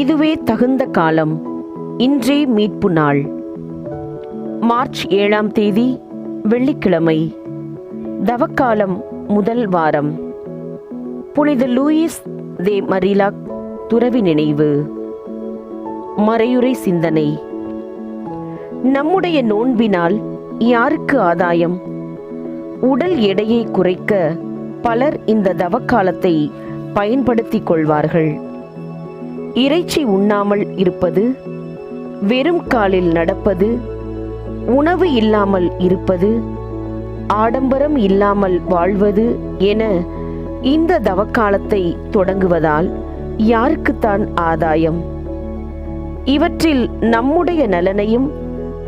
இதுவே தகுந்த காலம். இன்றே மீட்பு நாள். மார்ச் ஏழாம் தேதி வெள்ளிக்கிழமை. தவக்காலம் முதல் வாரம். புனித லூயிஸ் தே மரிலாக் துறவி நினைவு. மறையுறை சிந்தனை. நம்முடைய நோன்பினால் யாருக்கு ஆதாயம்? உடல் எடையை குறைக்க பலர் இந்த தவக்காலத்தை பயன்படுத்திக் கொள்வார்கள். இறைச்சி உண்ணாமல் இருப்பது வெறும் காலில் நடப்பது உணவு இல்லாமல் இருப்பது ஆடம்பரம் இல்லாமல் வாழ்வது என இந்த தவக்காலத்தை தொடங்குவதால் யாருக்குத்தான் ஆதாயம்? இவற்றில் நம்முடைய நலனையும்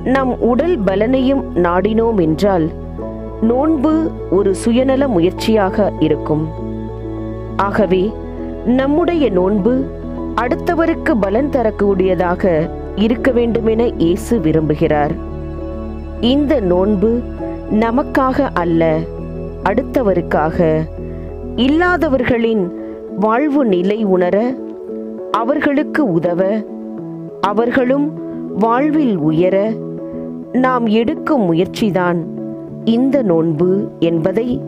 நம் உடல் பலனையும் நாடினோம் என்றால் நோன்பு ஒரு சுயநல முயற்சியாக இருக்கும். ஆகவே நம்முடைய நோன்பு அடுத்தவருக்கு பலன் தரக்கூடியதாக இருக்க வேண்டுமென இயேசு விரும்புகிறார். இந்த நோன்பு நமக்காக அல்ல அடுத்தவருக்காக. இல்லாதவர்களின் வாழ்வு நிலை உணர அவர்களுக்கு உதவ அவர்களும் வாழ்வில் உயர நாம் எடுக்கும் முயற்சிதான் இந்த நோன்பு என்பதை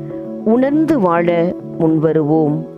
உணர்ந்து வாழ முன்வருவோம்.